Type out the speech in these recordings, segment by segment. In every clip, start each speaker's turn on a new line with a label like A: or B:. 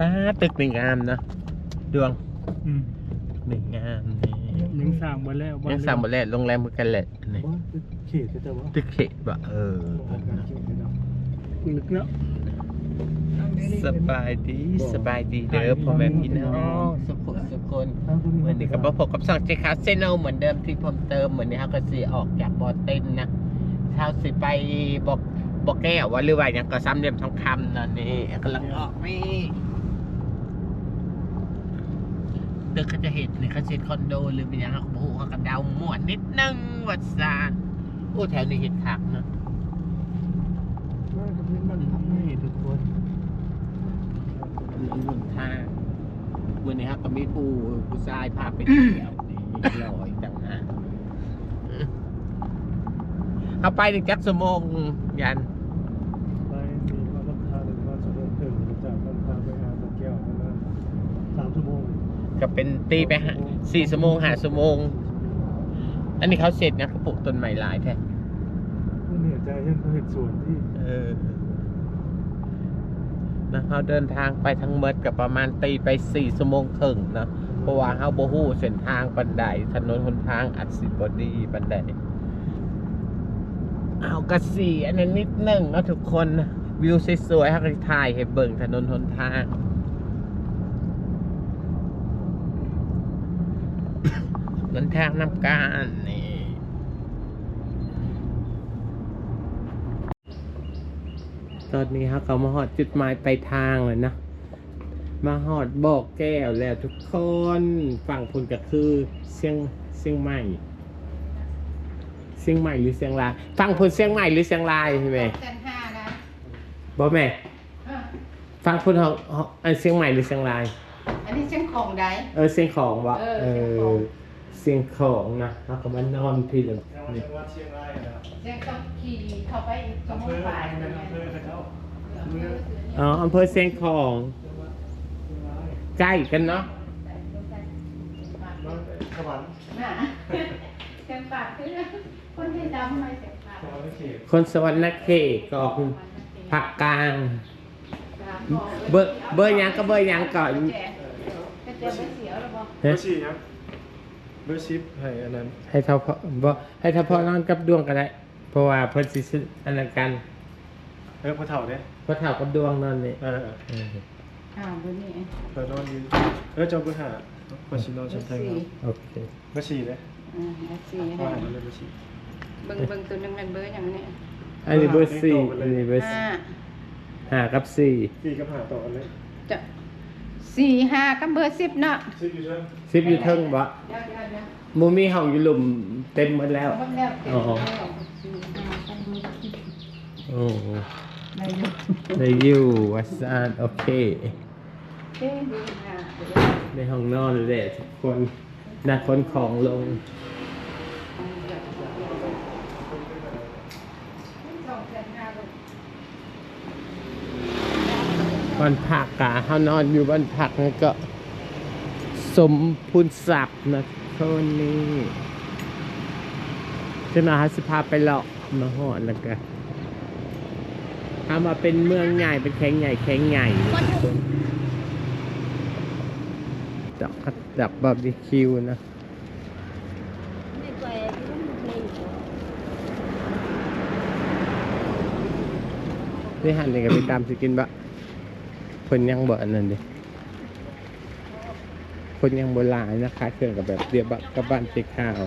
A: อ่าตึกหนึ่งงามเนาะดวง
B: อืม
A: หนึ่งงามนี่
B: ยังสร้างบ่แล้วบ่
A: ยังสร้างหมดแล้วโรงแรมเหมือนกันแหละนี่
C: ว่าเขตแต่ว่า
A: ตึกเขตบะเออ
C: การเขตเนาะ
B: ลึกเนาะ
A: สบายดีสบายดีเด้อพ่อแม่พี่น้องสุขสุขคนเหมือนนี้กับพ่อผมกับสองเจคาเซโนเหมือนเดิมที่ผมเติมเหมือนนี้ครับก็สีออกจากบอเต้นนะเช้าสิไปบอกบอกแก้วว่าหรือว่าอย่างก็ซ้ำเดิมทองคำนั่นนี่กำลังออกนี่ ตึกเขาจะเห็นนี่เขาเซ็นคอนโดหรือเป็นอย่างเขาก็บอกเขากระเดาหมวดนิดนึงวัดซานโอ้แถวนี้เห็นคักเนาะ
C: ว่าจะเป็นมันทำให้ทุกคน
A: ทางวันนี้ครับก็มีผู้ผู้ชายพาไปเที่ยวนี่ลอยต่างหากเอาไปถึงจักสมงยัน
C: ไปมีว่าราคาหรือว่าสมมติถึงจากราคาไปหาตะแก้วประมาณสามชั่วโมง
A: ก็เป็นตีไปหาสี่สมงหาสมง อันนี้เขาเสร็จนะเขาปลูกต้นไม้หลายแท้
C: เหนื่อยใจเห็นเขาเห็นสวนที่
A: เออนะเขาเดินทางไปทั้งเมดกับประมาณตีไปสี่สมงครึ่งนะเพราะว่าเขาโบหูเส้นทางบันไดถนนหนทางอัดสิบดีบันไดเอากระสีอันนั้นนิดหนึ่งเนาะทุกคนนะวิวสวยๆให้ถ่ายให้เบิ่งถนนหนทาง หนทางน้ำการนี่ตอนนี้ครับเขามาหอดจุดหมายไปลายทางเลยนะ มาหอดบอกแก้วแล้วทุกคนฝั่งพุ่นก็คือเชียงเชียงใหม่เชียงใหม่หรือเชียงรายฝั่งพุ่นเชียงใหม่หรือเชียงรายใช่ไหม
D: จันห้านะ
A: บอแม่
D: เออ
A: ฝั่งพุ่นเขาเขาอันเชียงใหม่หรือเชียงราย
D: อันนี้เชียงของใด
A: เออเชียงของวะ
D: เออ
A: เอ
D: เชียงของ
A: อเชียงของนะแล้วก็มานอนพี่เลย
C: จังหวัด
A: นี่
C: จังหวัดเชียงรายนะ
D: เชียงต้องขี่เข้าไปอีกสม
C: อำ
D: ม
C: เภ
D: ติ
C: อ
D: ฝ่าย
C: เป็นอำเภอเขาเมือง
A: อ๋ออำเภอเชียงของ
C: จังหวัดเชียงราย
A: ใกล้กันเนาะ
C: น้องสวรรค์
D: น่ะเชียงปากคือคนที่ดำไม่เชียงปาก
C: สวรรค์เขต
A: คนสวรรค์นักเขตก็ออกภาคกลาง เบอร์เบอร์หยังก็เบอร์หยังก่อน
D: แจกก็จะไม่เสียวหรอบอก
C: เบอร์สี่ครับ เบอร์สิบให้อันนั้น
A: ให้เท่าพอบ่ให้เท่าพอนอนกับดวงก็ได้เพราะว่าเพิ่นสิซื้ออันนั้นกัน
C: เออพอเถ่าเนี่ย
A: เพราะเท่ากับดวงนอนนี่
C: เออ
A: เออ
D: อ่าเบอร์นี้
C: เปิดนอนยืนเออจอมเบอร์ห้าเบอร์สี่นอน
D: เบอ
C: ชั้น
D: ร์
C: ไทย
D: สี่
A: โอเค
C: เบอร์สี่เลย
D: อ่าเบอร์สี่
C: ว่า
D: นะ
C: ให้มันเลยเบอร์สี่
D: เบิ่งเบิ่งตัวนึงเป็นเบอร์อย่างนี้
A: อันนี้เบอร์สี่อันนี้เบอร์
D: ห้า
A: ห้ากับสี่
C: สี่กับห้าต่อกันเลย
D: จะ สี่ห้ากับเบอร์สิบเนาะ
C: สิบอยู่ใช่ไหม
A: สิบอยู่เทิงบ่
D: เดี๋ยวเดี๋ยวเดี๋ยว
A: หมูมีห้องอยู่หลุมเต็มหมดแล้ว
D: หมดแล้วเต็ม
A: อ๋อ
D: แล้วสี่ห้ากับเบอร์สิบ
A: โอ้
D: ได้อยู่
A: ได้อยู่วัสานโอเค
D: เอ๊ะเบอร์ห้าเดี๋ยว
A: ในห้องนอนเลยทุกคนน่าคนของลง วันผักกะเขานอนอยู่วันผักนี่ก็ สมพูนศัพท์นะคนนี้จะมาให้สภาไปเลาะมาหอดแล้วกันทำมาเป็นเมืองใหญ่เป็นแข้งใหญ่แข้งใหญ่ดับดับบาร์บีคิวนะนี่หันนี่ก็ไปตามสิกินบะ คนยังบ่อันนั้นดิคนยังโบราณนะคะเครื่องกับแบบเดียบะกับบ้านสีขาว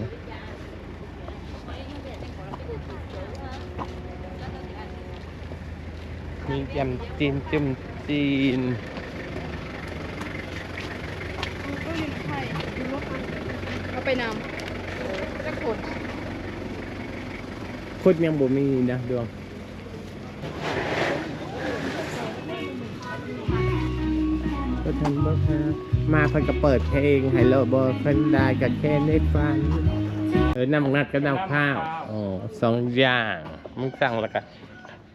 A: มียำจีนจุ่มจีน
D: เอาไปนำจะกด
A: คนยังบ่มีนะดวง ก็ทำบ่ค่ะมาเพิ่นก็เปิดเพลงไฮโลบอเพิ่นได้กับแค่ในฝันเออน้ำนัดกับน้ำข้าวอ๋อสองอย่างมึงสั่งแล้วกัน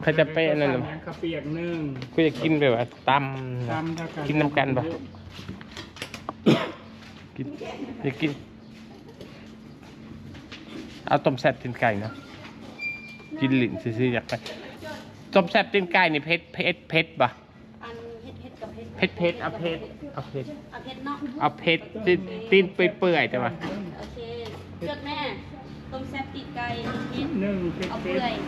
A: เขาจะไปอันนั้นน่ะ
B: ข้าวเปียกนึ่ง
A: กูจะกินแบบว่าต
B: ตำเท่ากันำ
A: กินน้ำกันปะกินจะกิน เอาต้มแซ่บตีนไก่เนาะกินหลินซื้อๆอยากไปต้มแซ่บตีนไก่นี่เผ็ดเผ็ดเผ็ดปะ
D: อัน เฮ็ดเฮ็ดกกับเพชร
A: เพชรเพชรเอาเพชรเอาเพชร
D: เอาเพชรเนาะ
A: เอาเพชรตีนตีนเปื่อยๆแต่ว่า
D: โอเคจดแม่ต้มแซ่บตีนไก่เพชร
B: หนึ่งเผ็ด
D: เอา
B: เผ็
D: เปื่อย
B: ด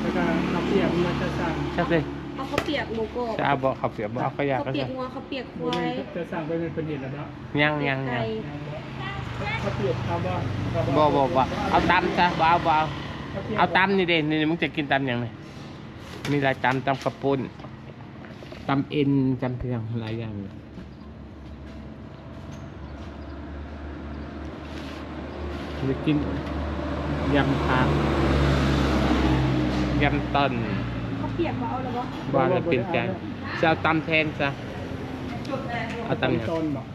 B: แล้วก็ข้าวเปียกมันจะสั่ง
A: ใช่เลย
D: เอาข้าวเปียกหมูกรอบ
A: จะเอาบอกเขาเปียกบอกเอาก็อยาก
D: ข้าว
A: ก็
D: เปีย
A: จะ
D: กงัวข้าวเปียกค
B: บ่
D: วา
B: แม่
D: ย
B: นจะสั่งไปเป็นประเด็นแล้วเนาะ
A: ยังยัง
D: ไก่
A: ยัง
B: ข้าวเปียกข้าวบ้านข้าว
A: บ
B: บ้า
A: อนกบอกว่าเอาตำซะบ่เอาบ่เอา
B: ข้วปียก
A: เอาตำนี่เด่นนี่มึงจะกินตำยังไงมีหลายตำตำกระปุน ตำเอ็นตำเพียงหลายอย่างจะกินยำผักยำต้น
D: ข้าวเปียกมาเอาแล้วบ่
A: บ้านละเป็นใจจะเอาตำแทนซะเอาตำยัง
B: ต้นบอก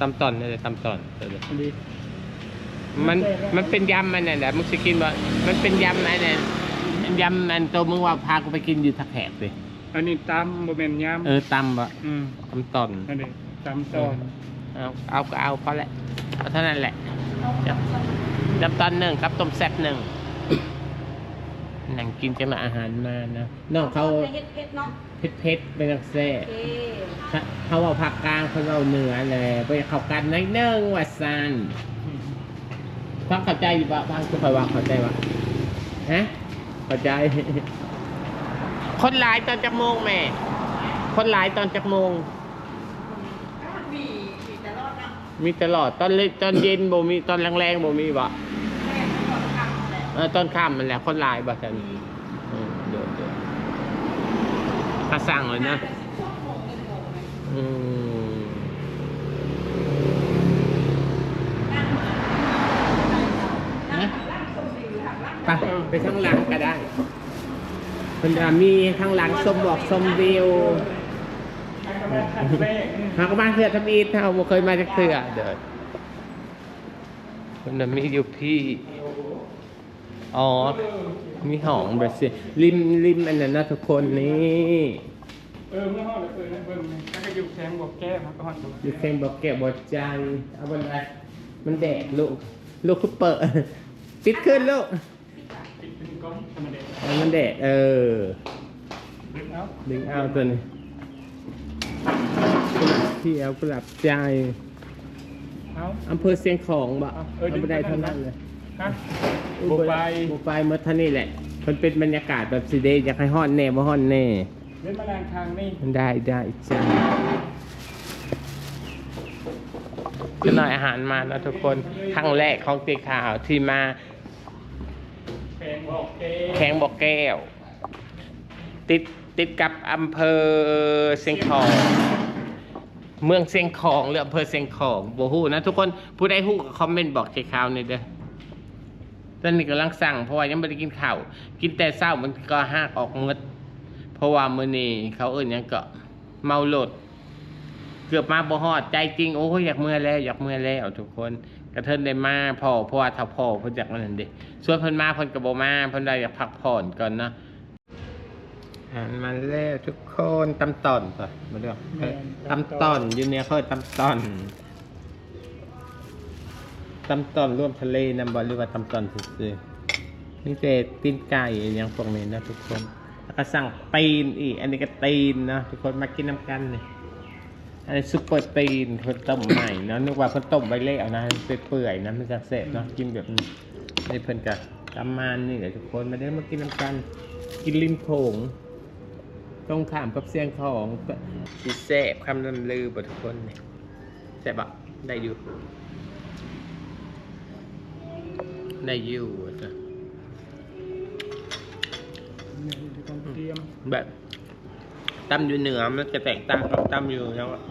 A: ตำตอนนี่เลยตำตอนเออ
B: อันนี้
A: มันมันเป็นยำมันน่ะแหละมึงจะกินว่ามันเป็นยำไอ้เนี่ยยำมันตัวมึงว่าพากูไปกินอยู่ทักแขกเลย
B: อันนี้ตำบ่แม่นยำ
A: เออตำบะ
B: อืม
A: ตำตอน
B: อันนี้ตำตอน
A: เอาเอาก็เอาพอแหละเอาเท่านั้นแหละยำตอนหนึ่งครับต้มแซ่บหนึ่งนั่งกินจังหวะอาหารมานะน้องเขา
D: เฮ็ดเฮ็ดเนาะ
A: เผ็ดเผ็ดๆเป็นนักแซ่
D: โอเค
A: เขาเอาผักกลางเขาเอาเหนือเลยไปเข้ากันนิดนึงว่าซันฟังเข้าใจอยู่ปะฟังจะคอยว่าเข้าใจวะฮะเข้าใจ คนหลายตอนจักโมงแม่ คนหลายตอนจักโมง
D: มีมีแต่รอดนะ
A: มีตลอดตอนเล็กตอนเย็นบ่มีตอนแรงๆบ่มีบ่
D: แม่ก็ทำแหละ
A: เออตอนค่ำมันแหละคนหลายบ่ฉันเออเดี๋ยวเดี๋ยวถ้าสั่งเลยนะอืมนะไปไปข้างหลังก็ได้ มันจะมีข้างหลังชมบอกชมวิวหากมาเถื่อทำอีทเท่าบ่เคยมาจากเถื่อเด้อมันน่ะมีอยู่พี่ อ๋อ มีห้องแบบสิริมริมอันนั้นนะทุกคนนี่
B: เออเมื่อห้องเลยเปิดนะเบิ่งถ้าก็อยู่แข้งบอกแก้มันก็ห้องตรง
A: อยู่เพลงบอกแกะบอใจเอาบันไดมันแดดลูก ลูกคือเปิด ปิดขึ้นลูก
B: ปิดเป็นกล้องธรรมดา
A: เอามันแดดเออ
B: ดึงเอา
A: ดึงเอาตัวนี้กุหลาบเที่ยวกุหลาบใจ
B: เอา
A: อำเภอเสียงของบ่
B: เอาเอ
A: เอา
B: อดึง
A: บันได
B: ไป
A: เท่า
B: นั่
A: นั้น
B: น
A: เลย
B: ฮะ โบไป
A: โบไปเมื่อท่านี่แหละ มันเป็นบรรยากาศแบบสีเดย์อยากให้ฮ้อนแน่บ่ฮ้อนแน่
B: เล่นแมลงทางนี่
A: มันได้ได้จ้าก็หน่อยอาหารมาแล้วทุกคนครั้งแรกของตีข่าวที่มา
B: แข้งบอกแก้
A: ว ติดติดกับอำเภอเชียงของ เมืองเชียงของหรืออำเภอเชียงของโบฮู้นะทุกคนผู้ใดฮู้ก็คอมเมนต์บอกเจ๊ข่าวหน่อยเด้อตอนนี้กำลังสั่งเพราะว่ายังไม่ได้กินข้าวกินแต่เช้ามันก็หักออกหมดเพราะว่ามือนี้เขาเอิ้นยังก็เมาโลด เกือบมาบ่ฮอดใจจริงโอ้ยอยากเมื่อแล้วอยากเมื่อแล้วทุกคน กระเทินได้มาพอเพราะว่าถ้าพอเพิ่นจากนั้นเด้ส่วนเพิ่นมาเพิ่นก็บ่มาเพิ่นได้อยากพักผ่อนก่อนเนาะอ่านมาแล้วทุกคนตำตอนป่ะมาเรื่องเอ้ยตำตอนอยูเนี่ยเขาตำตอนตำตอนร่วมทะเลนำบ่หรือว่าตำตอนซื่อๆนี่แต่ตีนไก่อหยังพวกนี้นะทุกคน แล้วก็สั่งตีนอีก อันนี้ก็ตีนนะทุกคนมากินน้ำกันนี่ อันนี้ซุปเปอร์ตีนคนต้มใหม่เนาะนึกว่าคนต้มไว้แล้วนะเปื่อยๆนะมันจะเสร็จเนาะกินแบบนี้ในเพิ่นกับประมาณนี่แหละทุกคนมาได้มากินน้ำกัน กินริมโขงตรงขามกับเสียงของสีแซ่บคำลำลือบ่ทุกคนเนี่ยแซ่บอะได้อยู่ได้อยู่อะจ้ะ
B: เนี่ยที่ต้องเตรียม
A: แบบตำอยู่เหนือมันจะแตกต่างกับตำอยู่แล้วอะ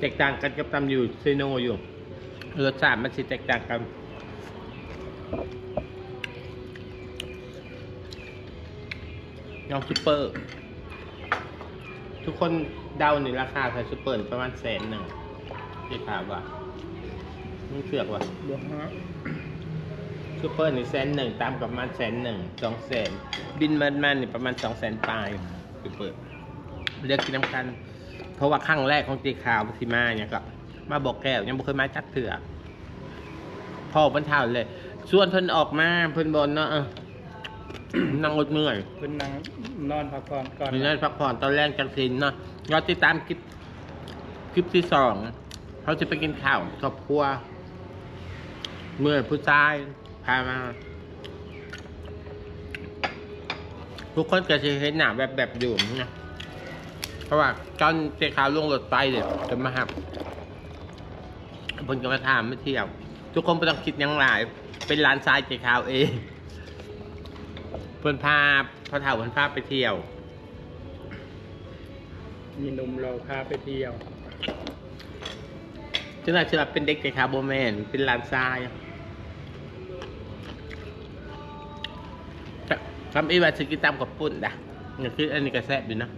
A: แตกต่างกันกับตำอยู่เซโนอยู่รสชาติมันสิแตกต่างกันน้องซูเปอร์ ทุกคนเดาหนึ่งราคาใส่ซูเปอร์ประมาณแสนหนึ่งที่ถามว่ามันเสือกว่ะ
B: บวกฮะ
A: ซูเปอร์นี่แสนหนึ่งตามกับประมาณแสนหนึ่งสองแสนบินมันมันนี่ประมาณสองแสนปลายซูเปอร์เลือกกินน้ำกัน เพราะว่าครั้งแรกของตีข่าวที่มาเนี่ยก็มาบอกแก้วยังบ่เคยมาจักเถื่อพ่อเพิ่นเท่าเลยส่วนเพิ่นออกมาเพิ่นบนเนาะเออนั่งรถเหนื่อย
B: เพิ่นนั่งนอนพักผ่อนก่อน
A: มีนั่นพักผ่อนตอนแรกจังสินเนาะเราติดตามคลิปคลิปที่สองเขาจะไปกินข้าวครอบครัวเมื่อผู้ชายพามา ทุกคนก็จะเห็นหนาแบบแบบๆอยู่นะ เพราะว่าตอนเจ้าขาวลงรถไปเดี๋ยวจะมาหับเพิ่นก็มาถามไม่เที่ยว ทุกคนไม่ต้องคิดหยังหลาย เป็นร้านทรายเจ้าขาวเองเพิ่นพาพระเฒ่าเพิ่นพาไปเที่ยว
B: มีหนุ่มเราพาไปเที่ยว
A: จึงอาจจะแบบเป็นเด็กเจ้าขาวโบแมนเป็นร้านทรายทำอีวาสกิตามกับปุ่นนะนี่คืออันนี้ก็แซ่บอยู่นะ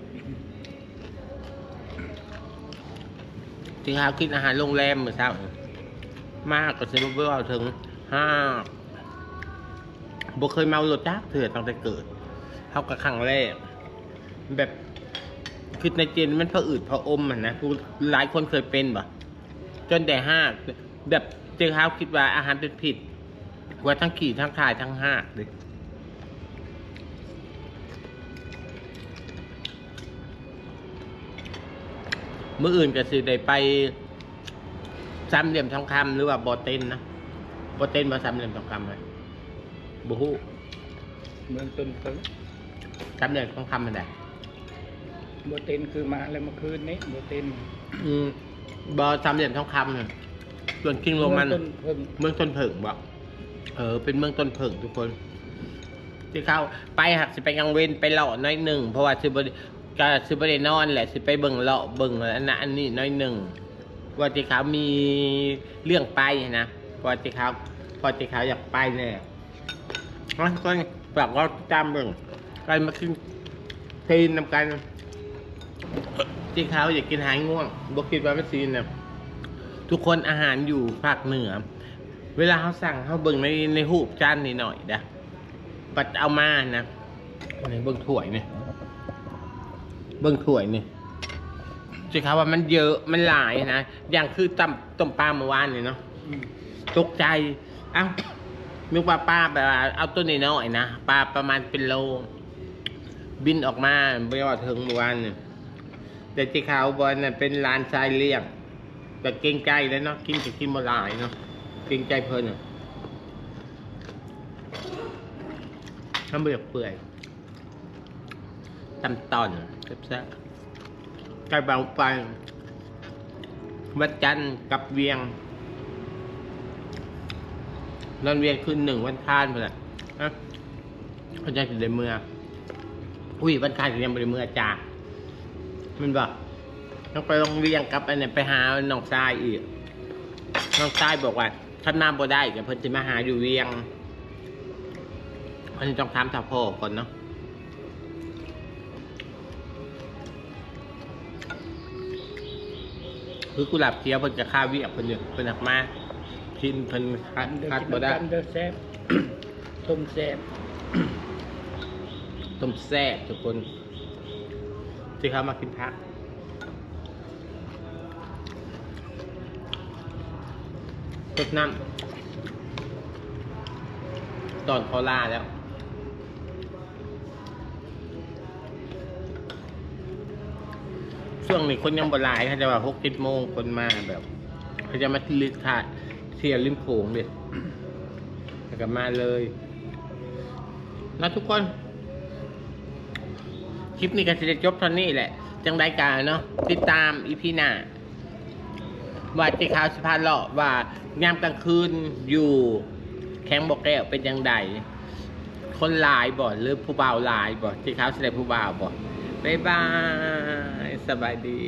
A: จริงครับกินอาหารโรงแรมเหมือเช้ามากก็จะรู้ว่าถึงห้าบ่เคยเมารถจักเถื่อตั้งแต่เกิดเท่ากับครั้งแรก แบบคือในเจนมันพออืดพออมอะนะผู้หลายคนเคยเป็นบ่จนแต่ห้าแบบเจ้าเขาคิดว่าอาหารเป็นผิด ว่าทั้งขี่ทั้งขายทั้งห้าเลย มื่ออื่นก็สิได้ไปสามเหลี่ยมทองคำหรือว่าบอเต้นนะบอเต้นมาสามเหลี่ยมทองคำไหมบูฮู
B: เมืองต้นเพิ่ง
A: สามเหลี่ยมทองคำมันได้
B: โบเต็นคือมาแล้วเมื่อคืนนี้โบเต็น
A: อืมบอสามเหลี่ยมทองคำเนี่ยส่วนคิงโรมัน
B: เมืองต้นเพิ่ง
A: เมืองต้นเผิงบอกเออ เป็นเมืองต้นเผิงทุกคนที่เข้าไปหักสิไปกังเวนไปเลาะน้อยหนึ่งเพราะว่าสิบริ ก็สิบรินอนแหละสิไปเบิ่งเลาะเบิ่งอันนั้นอันนี้น้อยหนึ่งว่าที่เขามีเรื่องไปนะเพอที่เขาพอที่เขาอยากไปเนี่ยมันก็ฝากเราติดตามเบิ่งใครมาขึ้นทีนนำกันที่เขาอยากกินหายง่วงบอกคิดว่าไม่ซีนนะทุกคนอาหารอยู่ภาคเหนือ เวลาเขาสั่งเขาเบิ่งในในหูจานนิดหน่อยนะปัดเอามานะอันนี้เบิ่งถ้วยนี่ย เบิ่งถ้วยนี่จะครับว่ามันเยอะมันหลายนะอย่างคือตำต้มปลาเมื่อวานนี่เนาะ
B: อืม
A: ตกใจเอ้านึกว่าป้าแบบว่าเอาตัวนี้น้อยๆนะปลาประมาณเป็นโล บินออกมาไม่ว่าถึงเมื่อวานนี่แต่ที่เขาบอลน่ะเป็นร้านชายเรียกแต่เกรงใจแล้วเนาะกินจะกินมาหลายเนาะเกรงใจเพลินอะทำเบือกเปื่อย ตำตอนแซ่บๆไก่เบาไปวัดจันทร์กับเวียงนอนเวียงคืนหนึ่งวันคานไปแหละฮะเขาจะถึงในเมืองอุ้ยวันคานถึงยังบริเมืองจ่ามันบอกต้องไปโรงเรียนกับอันนี้ไปหาน้องชายอีกน้องชายบอกว่าถ้ามาบ่ได้ก็เพิ่นจะมาหาอยู่เวียงอันนี้ต้องถามท่าพ่อก่อนเนาะ คือกุหลาบเขียวเพิ่นจะฆ่าเวียกเพิ่นอยู่เพิ่นหักมากินเพิ่นคัด
B: เดิน
A: คัด
B: กิน
A: บ่ได้
B: กันเดินแซ่บต้มแซ่บ
A: ต้มแซ่บทุกคนที่เขามากินพักตดน้ำตอนเขาล่าแล้ว ช่วงนี้คนยังบ่หลายเขาจะว่าหกเจ็ดโมงคนมาแบบเขาจะมาลิขาดเทียริมโขงเด็ดแล้วก็มาเลยนะทุกคน คลิปนี้ก็จะจบเท่านี้แหละ จังได้การเนาะติดตามอีพีหน้าว่าเจ้าขาวสะพานเลาะว่ายามกลางคืนอยู่แข้งบอกแก้วเป็นยังไงคนลายบ่หรือผู้บ่าวลายบ่เจ้าขาวแสดงผู้บ่าวบ่บ๊ายบาย สบายดี